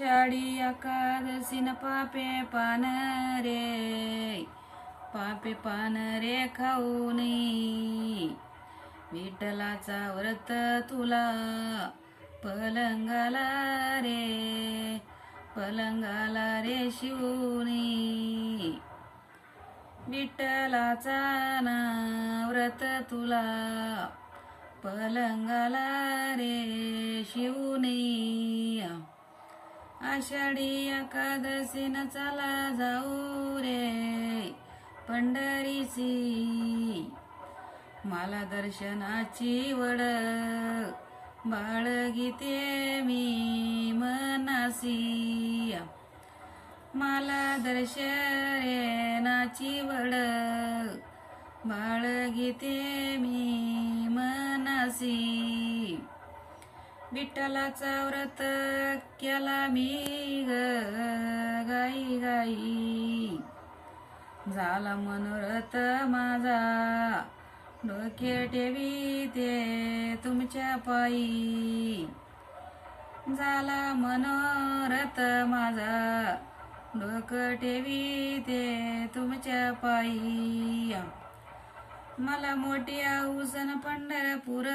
आषाढी न पापे पान रे पापे पान रे खाऊनी विठ्ठलाचा व्रत तुला पलंगाला रे पलंगाला रे शिवनी विठ्ठलाचा ना व्रत तुला पलंगाला रे शिवनी आषाढी एकादशीन चला जाऊ रे. पंढरीची मला दर्शनाची वड बाळगीते मी मनासी. मला दर्शनाची वड बाळगीते मी मनासी. विठ्ठलाचा व्रत केला मी ग गाई गाई. झाला मनोरथ माझा. डोके ठेवी ते तुमच्या पायी. झाला मनोरथ माझा. डोकं ठेवी ते तुमच्या पायी. मला मोठी आऊसन पंढरपूर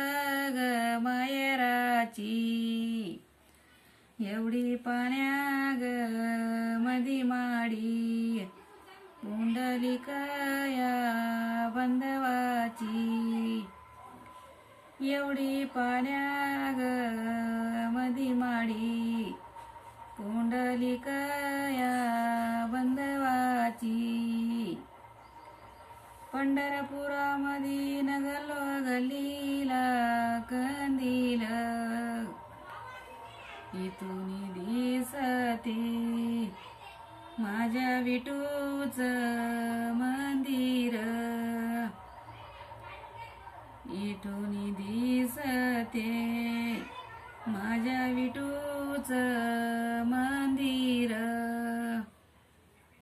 ग मायराची एवढी पाण्या ग मधी माडी पुंडलिकया बंधवाची. एवढी पाण्या ग मधी माडी पंढरपुरामधी नगलो गलीला कंदील इथून दिसते माझ्या विटूच मंदिर. इथून दिसते माझ्या विटूच